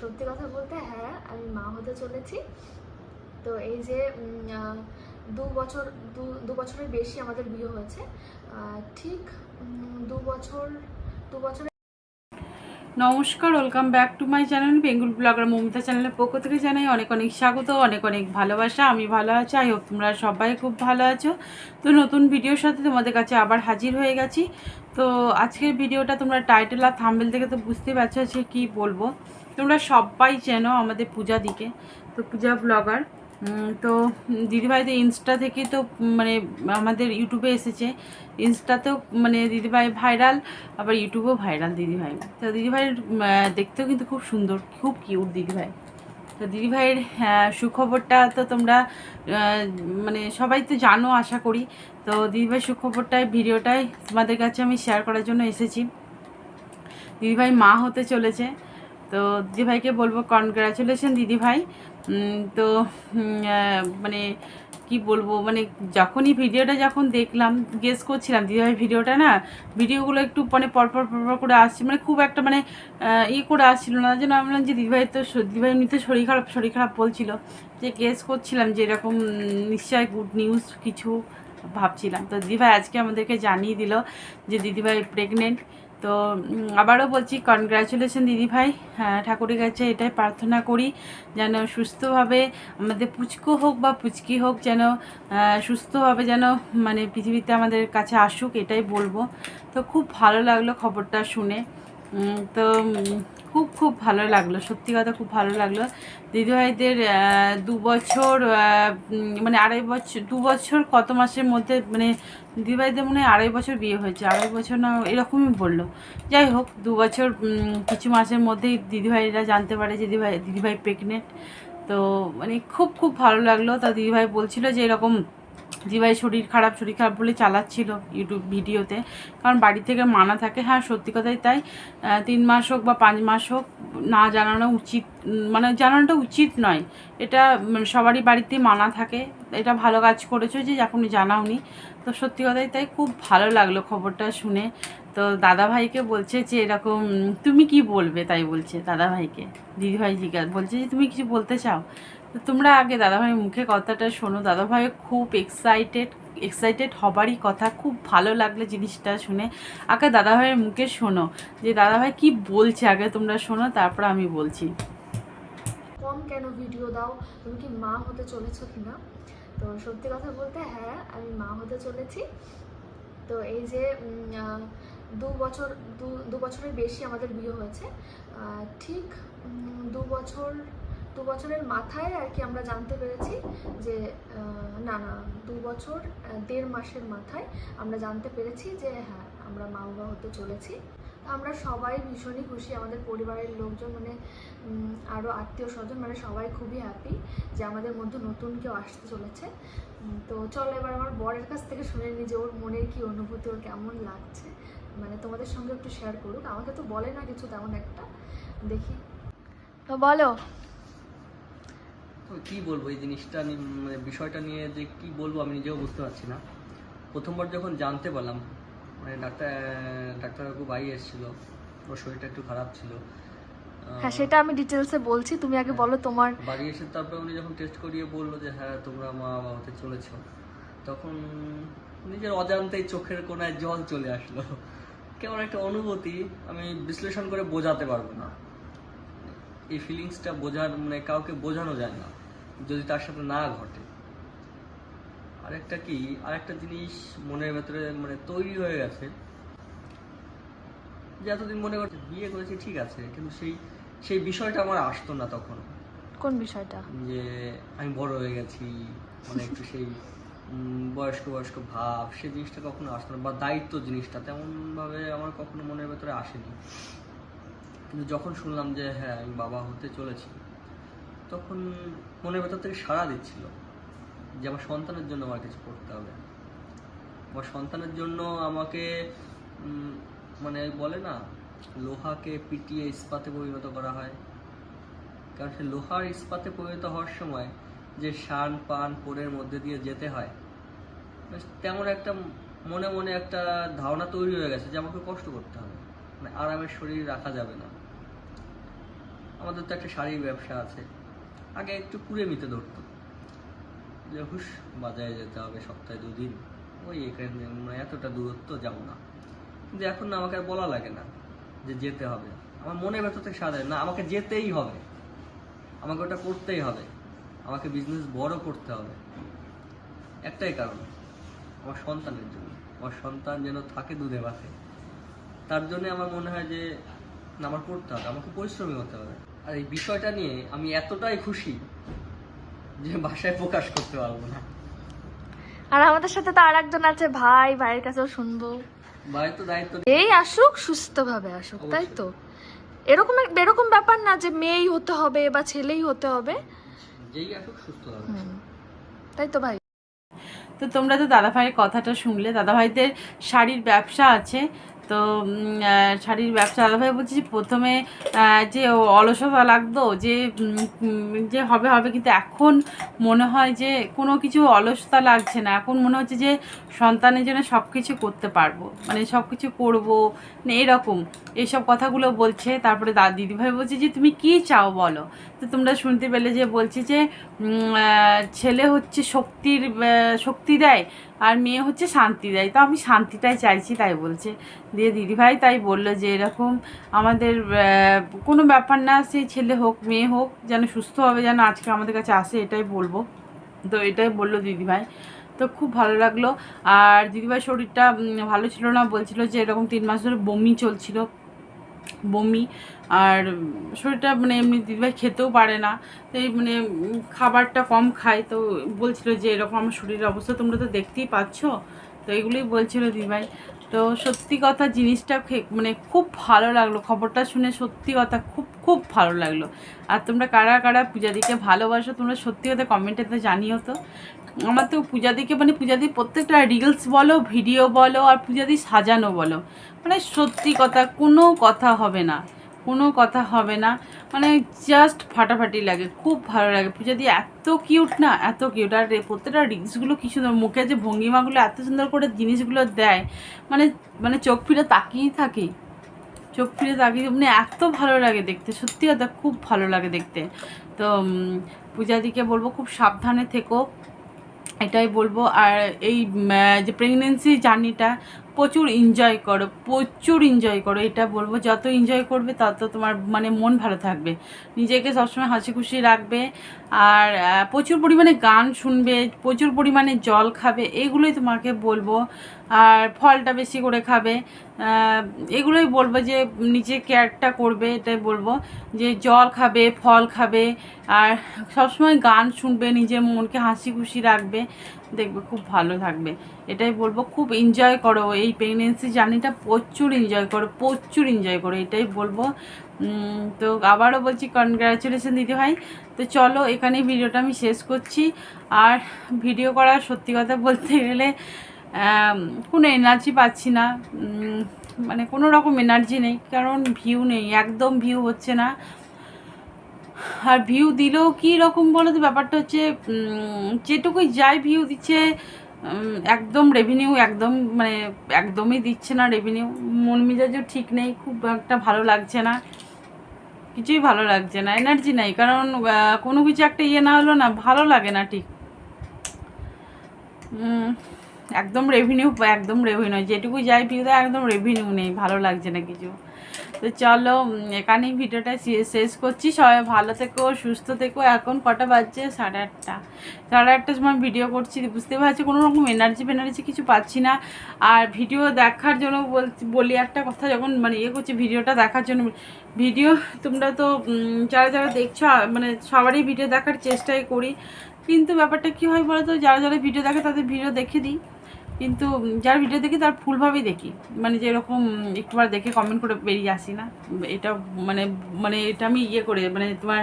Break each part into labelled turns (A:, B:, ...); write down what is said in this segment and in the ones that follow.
A: সত্যি কথা বলতে হ্যাঁ আমি মা হতে চলেছি। তো এই যে দু বছর, দু বছরের বেশি আমাদের বিয়ে হয়েছে। ঠিক দু বছর, দু বছরের
B: নমস্কার welcome back to my channel Bengal blogger Mamita চ্যানেলের পক্ষ থেকে জানাই অনেক অনেক স্বাগত, অনেক অনেক ভালোবাসা। আমি ভালো আছি আই হোপ তোমরা সবাই খুব ভালো আছো। তো নতুন ভিডিওর সাথে তোমাদের কাছে আবার হাজির হয়ে গেছি। তো আজকের ভিডিওটা তোমরা টাইটেল আর থাম্বেল থেকে তো বুঝতে পারছ যে কী বলব। তোমরা সবাই চেনো আমাদের পূজা দিকে। তো পূজা ব্লগার তো দিদিভাই তো ইনস্টা থেকে তো মানে আমাদের ইউটিউবে এসেছে। ইনস্টাতেও মানে দিদিভাই ভাইরাল আবার ইউটিউবেও ভাইরাল দিদিভাই। তো দিদিভাইয়ের দেখতেও কিন্তু খুব সুন্দর, খুব কিউট দিদিভাই। তো দিদিভাইয়ের সুখবরটা তো তোমরা মানে সবাই তো জানো, আশা করি। তো দিদিভাই সুখবরটায় ভিডিওটাই তোমাদের কাছে আমি শেয়ার করার জন্য এসেছি। দিদিভাই মা হতে চলেছে। তো দিদিভাইকে বলব কনগ্রাচুলেশন দিদিভাই। তো মানে কি বলব মানে যখনই ভিডিওটা যখন দেখলাম গেস করছিলাম দিদিভাই ভিডিওটা না, ভিডিওগুলো একটু মানে পরপর পরপর করে আসছে মানে খুব একটা মানে ই করে আসছিল না। যেন আমি যে দিদিভাই তো দিদিভাই এমনিতে শরীর খারাপ শরীর খারাপ বলছিল। যে গেস করছিলাম যে এরকম নিশ্চয় গুড নিউজ কিছু ভাবছিলাম। তো দিদিভাই আজকে আমাদেরকে জানিয়ে দিল যে দিদিভাই প্রেগনেন্ট তো আবারও বলছি কনগ্রাচুলেশন দিদিভাই হ্যাঁ ঠাকুরের কাছে এটাই প্রার্থনা করি যেন সুস্থভাবে আমাদের পুচকু হোক বা পুচকি হোক যেন সুস্থভাবে যেন মানে পৃথিবীতে আমাদের কাছে আসুক, এটাই বলব। তো খুব ভালো লাগল খবরটা শুনে। তো খুব ভালো লাগল, সত্যি কথা খুব ভালো লাগল। দিদিভাইদের দু বছর মানে আড়াই বছর দু বছর কত মাসের মধ্যে মানে দিদিভাইদের মনে হয় আড়াই বছর বিয়ে হয়েছে, আড়াই বছর না, এরকমই বলল। যাই হোক, দু বছর কিছু মাসের মধ্যেই দিদিভাইরা জানতে পারে যে দিদিভাই দিদিভাই প্রেগনেন্ট তো মানে খুব খুব ভালো লাগল। তা দিদিভাই বলছিল যে এরকম দিদিভাই শরীর খারাপ শরীর খারাপ বলে চালাচ্ছিল ইউটিউব ভিডিওতে। কারণ বাড়ি থেকে মানা থাকে হ্যাঁ সত্যি কথাই তাই। তিন মাস হোক বা পাঁচ মাস হোক, না জানানো উচিত মানে জানানোটা উচিত নয়। এটা সবারই বাড়িতে মানা থাকে। এটা ভালো কাজ করেছ যে এখন জানাওনি। তো সত্যি কথাই তাই, খুব ভালো লাগল খবরটা শুনে। তো দাদাভাইকে বলছে যে এরকম, তুমি কি বলবে? তাই বলছে দাদাভাইকে। দিদিভাই জিজ্ঞাসা বলছে যে, তুমি কিছু বলতে চাও? তো তোমরা আগে দাদাভাইয়ের মুখে কথাটা শোনো। দাদাভাই খুব এক্সাইটেড এক্সাইটেড হবারই কথা। খুব ভালো লাগল জিনিসটা শুনে। আগে দাদাভাইয়ের মুখে শোনো যে, দাদাভাই কি বলছে? আগে তোমরা শোনো, তারপর আমি বলছি।
A: কম কেন ভিডিও দাও? তুমি কি মা হতে চলেছো কিনা? তো সত্যি কথা বলতে হ্যাঁ আমি মা হতে চলেছি। তো এই যে দু বছর, দু বছরের বেশি আমাদের বিয়ে হয়েছে। ঠিক দু বছর, দু বছরের মাথায় আর কি আমরা জানতে পেরেছি যে না না, দু বছর দেড় মাসের মাথায় আমরা জানতে পেরেছি যে হ্যাঁ আমরা মা বাবা হতে চলেছি। আমরা সবাই ভীষণই খুশি, আমাদের পরিবারের লোকজন মানে আরও আত্মীয় স্বজন মানে সবাই খুবই হ্যাপি যে আমাদের মধ্যে নতুন কেউ আসতে চলেছে। তো চলো এবার আমার বরের কাছ থেকে শুনে নিই যে ওর মনের কি অনুভূতি, ওর কেমন লাগছে। মানে তোমাদের সঙ্গে একটু শেয়ার করুক। আমাকে তো বলে না কিছু তেমন একটা। দেখি। তো বলো।
C: কি বলব এই জিনিসটা মানে বিষয়টা নিয়ে যে কি বলব আমি নিজেও বুঝতে পারছি না। প্রথমবার যখন জানতে পারলাম মানে ডাক্তার ডাক্তারবাবু বাড়ি এসেছিল ওর শরীরটা একটু খারাপ ছিল।
A: হ্যাঁ সেটা আমি ডিটেলসে বলছি তুমি আগে বলো তোমার।
C: বাড়ি এসে তারপরে উনি যখন টেস্ট করিয়ে বলল যে হ্যাঁ তোমরা মা বাবা হতে চলেছ। তখন নিজের অজান্তেই চোখের কোনায় জল চলে আসলো। কেমন একটা অনুভূতি আমি বিশ্লেষণ করে বোঝাতে পারব না। এই ফিলিংসটা বোঝার মানে কাউকে বোঝানো যায় না যদি তার সাথে না ঘটে। আরেকটা কি আরেকটা জিনিস মনের ভেতরে মানে তৈরি হয়ে গেছে যে এতদিন মনে করছে বিয়ে করেছি ঠিক আছে কিন্তু সেই সেই বিষয়টা আমার আসতো না তখন।
A: কোন বিষয়টা?
C: যে আমি বড় হয়ে গেছি মানে একটু সেই বয়স্ক বয়স্ক ভাব, সে জিনিসটা কখনো আসতো না, বা দায়িত্ব জিনিসটা তেমনভাবে আমার কখনো মনের ভেতরে আসেনি। কিন্তু যখন শুনলাম যে হ্যাঁ আমি বাবা হতে চলেছি, তখন মনের ভেতর থেকে সাড়া দিচ্ছিল যে, আমার সন্তানের জন্য আমার কিছু করতে হবে। আমার সন্তানের জন্য আমাকে মানে বলে না, লোহাকে পিটিয়ে ইস্পাতে পরিণত করা হয়। কারণ সে লোহার ইস্পাতে পরিণত হওয়ার সময় যে শান, পান পোড়ের মধ্যে দিয়ে যেতে হয়। তেমন একটা মনে মনে একটা ধারণা তৈরি হয়ে গেছে যে আমাকে কষ্ট করতে হবে। মানে আরামের শরীর রাখা যাবে না। আমাদের তো একটা শাড়ির ব্যবসা আছে। আগে একটু কুড়ে মিতে ধরতো। যে হুস বাজারে যেতে হবে সপ্তাহে দুদিন। ওই এখানে মানে এতটা দূরত্ব যাব না। কিন্তু এখন না, আমাকে আর বলা লাগে না যে যেতে হবে। আমার মনের ভেতর থেকে সাদা না, আমাকে যেতেই হবে। আমাকে ওটা করতেই হবে। আমাকে বিজনেস বড় করতে হবে। একটাই কারণ আমার সন্তানের জন্য। আমার সন্তান যেন থাকে দুধে ভাতে। তার জন্য আমার মনে হয় যে আমার করতে হবে আমাকে পরিশ্রমী হতে হবে। আর এই বিষয়টা নিয়ে আমি এতটাই খুশি যে ভাষায় প্রকাশ করতে পারব না।
A: আর আমাদের সাথে তো আর একজন আছে ভাই ভাইয়ের কাছেও শুনব।
C: ভাই তো দায়িত্ব
A: এই আসুক সুস্থভাবে আসুক তাই তো? এরকম এরকম ব্যাপার না যে মেয়েই হতে হবে বা ছেলেই হতে হবে।
C: যেই আসুক সুস্থ হবে
A: তাই তো ভাই।
B: তো তোমরা তো দাদাভাইয়ের কথাটা শুনলে। দাদাভাইদের শাড়ির ব্যবসা আছে। তো শাড়ির ব্যবসা দাদাভাই বলছে প্রথমে যে অলসতা লাগতো, যে যে হবে হবে, কিন্তু এখন মনে হয় যে কোনো কিছু অলসতা লাগছে না। এখন মনে হচ্ছে যে সন্তানের জন্য সব কিছু করতে পারব। মানে সব কিছু করব মানে এরকম। এইসব কথাগুলো বলছে, তারপরে দা, দিদিভাই বলছে যে, তুমি কি চাও বলো? তো তোমরা শুনতে পেলে যে বলছে যে ছেলে হচ্ছে শক্তির শক্তি দেয়। আর মেয়ে হচ্ছে শান্তি দেয়। তো আমি শান্তিটাই চাইছি, তাই বলছে। দিয়ে দিদিভাই তাই বলল যে এরকম আমাদের কোনো ব্যাপার না, সে ছেলে হোক, মেয়ে হোক, যেন সুস্থ হবে, যেন আজকে আমাদের কাছে আসে, এটাই বলব। তো এটাই বলল দিদিভাই। তো খুব ভালো লাগল। আর দিদিভাই শরীরটা ভালো ছিল না, বলছিল যে এরকম তিন মাস ধরে বমি চলছিল। বমি আর শরীরটা মানে এমনি দিদিভাই খেতেও পারে না, তো এই মানে খাবারটা কম খায়, তো বলছিল যে এরকম আমার শরীরের অবস্থা তোমরা তো দেখতেই পাচ্ছ, তো এগুলোই বলছিল দিদিভাই। তো সত্যি কথা জিনিসটা মানে খুব ভালো লাগল, খবরটা শুনে সত্যি কথা খুব খুব ভালো লাগল। আর তোমরা কারা কারা পূজাদিকে ভালোবাসো, তোমরা সত্যি কথা কমেন্টে তো জানিও তো। আমার তো পূজাদিকে মানে পূজাদি প্রত্যেকটা রিলস বলো ভিডিও বলো আর পূজাদি সাজানো বলো। মানে সত্যি কথা, কোনো কথা হবে না। কোনো কথা হবে না। মানে জাস্ট ফাটাফাটি লাগে, খুব ভালো লাগে। পূজা দিয়ে এত কিউট না? এত কিউট আর প্রত্যেকটা রিলসগুলো কি সুন্দর, মুখে যে ভঙ্গিমাগুলো এত সুন্দর করে জিনিসগুলো দেয়। মানে মানে চোখ ফিরে তাকিয়েই থাকি। চোখ ফিরে তাকিয়ে মানে এত ভালো লাগে দেখতে। সত্যি কথা, খুব ভালো লাগে দেখতে। তো পূজাদিকে বলব খুব সাবধানে থেকো। এটাই বলব। আর এই যে প্রেগনেন্সি জার্নিটা প্রচুর এনজয় করো, প্রচুর এনজয় করো, এটা বলব। যত এনজয় করবে, তত তোমার মানে মন ভালো থাকবে। নিজেকে সবসময় হাসি খুশি রাখবে। আর প্রচুর পরিমাণে গান শুনবে, প্রচুর পরিমাণে জল খাবে, এগুলোই তোমাকে বলব। আর ফলটা বেশি করে খাবে। এগুলোই বলব যে, নিজে কেয়ারটা করবে, এটাই বলব যে, জল খাবে, ফল খাবে, আর সবসময় গান শুনবে, নিজের মনকে হাসি খুশি রাখবে, দেখবে খুব ভালো থাকবে। এটাই বলব, খুব এনজয় করো এই প্রেগনেন্সি জার্নিটা প্রচুর এনজয় করো, প্রচুর এনজয় করো, এটাই বলব। তো আবারও বলছি কনগ্রাচুলেশন দিদি ভাই তো চলো এখানে ভিডিওটা আমি শেষ করছি। আর ভিডিও করার সত্যি কথা বলতে গেলে কোনো এনার্জি পাচ্ছি না। মানে কোনো রকম এনার্জি নেই, কারণ ভিউ নেই, একদম ভিউ হচ্ছে না। আর ভিউ দিলেও কী রকম বলো তো, ব্যাপারটা হচ্ছে যেটুকুই যাই ভিউ দিচ্ছে একদম রেভিনিউ একদম মানে একদমই দিচ্ছে না রেভিনিউ মন মেজাজও ঠিক নেই, খুব একটা ভালো লাগছে না। কিছুই ভালো লাগছে না এনার্জি নাই, কারণ কোনো কিছু একটা ইয়ে না হলো না, ভালো লাগে না ঠিক। একদম রেভিনিউ একদম রেভিনিউ যেটুকু যাই পিউতে একদম রেভিনিউ নেই, ভালো লাগছে না কিছু। তো চলো এখানেই ভিডিওটা শেষ করছি। সবাই ভালো থেকো, সুস্থ থেকো। এখন কটা বাজছে? সাড়ে আটটা। সাড়ে আটটার সময় ভিডিও করছি বুঝতে পারছি? কোনো রকম এনার্জি ফেনার্জি কিছু পাচ্ছি না। আর ভিডিও দেখার জন্য বলি একটা কথা, যখন মানে ইয়ে করছি, ভিডিওটা দেখার জন্য ভিডিও তোমরা তো যারা যারা দেখছ মানে সবারই ভিডিও দেখার চেষ্টাই করি। কিন্তু ব্যাপারটা কী হয় বলো তো যারা যারা ভিডিও দেখে তাদের ভিডিও দেখে দিই। কিন্তু যার ভিডিও দেখি তার ফুলভাবেই দেখি। মানে যেরকম একটুবার দেখে কমেন্ট করে বেরিয়ে আসি না। এটা মানে মানে এটা আমি ইয়ে করে মানে তোমার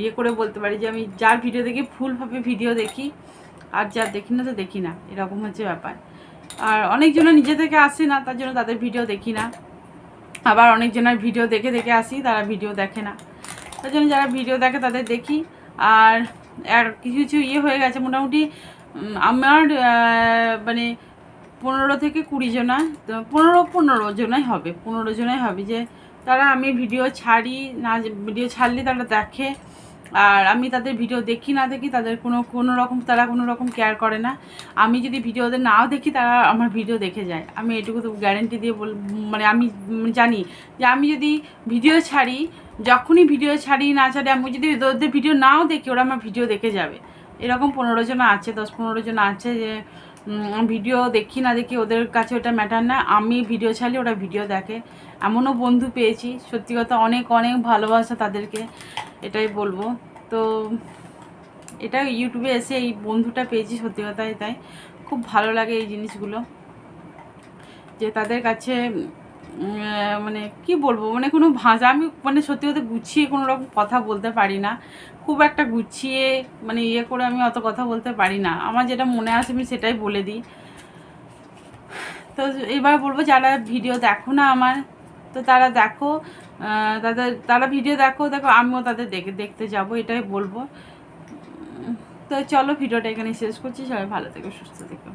B: ইয়ে করে বলতে পারি যে আমি যার ভিডিও দেখি ফুলভাবে ভিডিও দেখি, আর যার দেখি না তো দেখি না। এরকম হচ্ছে ব্যাপার। আর অনেকজনের নিজে থেকে আসে না, তার জন্য তাদের ভিডিও দেখি না। আবার অনেকজনের ভিডিও দেখে দেখে আসি, তারা ভিডিও দেখে না। তার জন্য যারা ভিডিও দেখে তাদের দেখি। আর আর কিছু কিছু ইয়ে হয়ে গেছে মোটামুটি। আমার মানে পনেরো থেকে কুড়ি জনা পনেরো পনেরো জনাই হবে, পনেরো জনাই হবে যে তারা আমি ভিডিও ছাড়ি, না ভিডিও ছাড়লে তারা দেখে, আর আমি তাদের ভিডিও দেখি, না দেখি তাদের কোনো কোনো রকম, তারা কোনো রকম কেয়ার করে না। আমি যদি ভিডিওদের নাও দেখি, তারা আমার ভিডিও দেখে যায়। আমি এটুকু তো গ্যারেন্টি দিয়ে বল মানে আমি জানি যে আমি যদি ভিডিও ছাড়ি, যখনই ভিডিও ছাড়ি না ছাড়ি, আমি যদি ওদের ভিডিও নাও দেখি, ওরা আমার ভিডিও দেখে যাবে। এরকম পনেরো জন আছে, দশ পনেরো জন আছে যে ভিডিও দেখি না দেখি ওদের কাছে ওটা ম্যাটার না। আমি ভিডিও ছাড়লে ওরা ভিডিও দেখে। এমনও বন্ধু পেয়েছি। সত্যি কথা অনেক অনেক ভালোবাসা তাদেরকে, এটাই বলব। তো এটা ইউটিউবে এসে এই বন্ধুটা পেয়েছি, সত্যি কথাই তাই। খুব ভালো লাগে এই জিনিসগুলো। যে তাদের কাছে মানে কি বলব মানে কোনো ভাষা আমি মানে সত্যি কথা গুছিয়ে কোনো রকম কথা বলতে পারি না। খুব একটা গুছিয়ে মানে ইয়ে করে আমি অত কথা বলতে পারি না। আমার যেটা মনে আসে আমি সেটাই বলে দিই। তো এবার বলব, যারা ভিডিও দেখো না আমার, তো তারা দেখো তাদের, তারা ভিডিও দেখো দেখো, আমিও তাদের দেখে, দেখতে যাব, এটাই বলব। তো চলো, ভিডিওটা এখানে শেষ করছি, সবাই ভালো থেকো, সুস্থ থেকো।